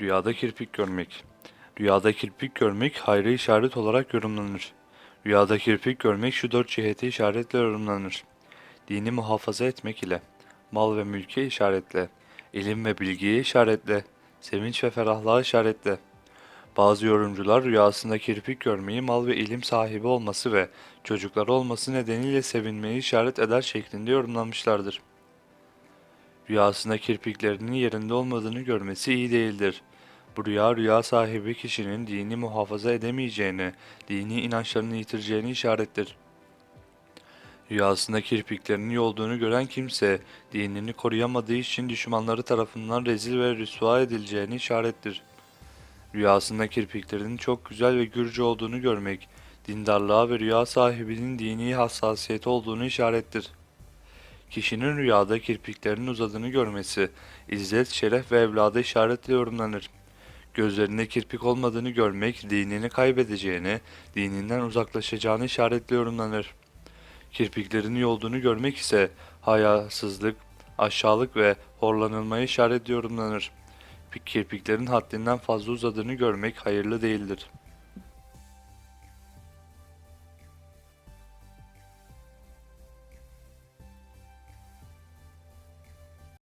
Rüyada kirpik görmek. Rüyada kirpik görmek hayra işaret olarak yorumlanır. Rüyada kirpik görmek şu dört cihete işaretle yorumlanır. Dini muhafaza etmek ile, mal ve mülke işaretle, ilim ve bilgiye işaretle, sevinç ve ferahlığa işaretle. Bazı yorumcular rüyasında kirpik görmeyi mal ve ilim sahibi olması ve çocukları olması nedeniyle sevinmeyi işaret eder şeklinde yorumlamışlardır. Rüyasında kirpiklerinin yerinde olmadığını görmesi iyi değildir. Bu rüya rüya sahibi kişinin dini muhafaza edemeyeceğini, dini inançlarını yitireceğini işarettir. Rüyasında kirpiklerinin yolduğunu gören kimse, dinini koruyamadığı için düşmanları tarafından rezil ve rüsva edileceğini işarettir. Rüyasında kirpiklerinin çok güzel ve gürcü olduğunu görmek, dindarlığa ve rüya sahibinin dini hassasiyeti olduğunu işarettir. Kişinin rüyada kirpiklerinin uzadığını görmesi, izzet, şeref ve evlada işaretle yorumlanır. Gözlerinde kirpik olmadığını görmek, dinini kaybedeceğini, dininden uzaklaşacağını işaretle yorumlanır. Kirpiklerinin yolduğunu görmek ise hayasızlık, aşağılık ve horlanılmaya işaretle yorumlanır. Kirpiklerin haddinden fazla uzadığını görmek hayırlı değildir.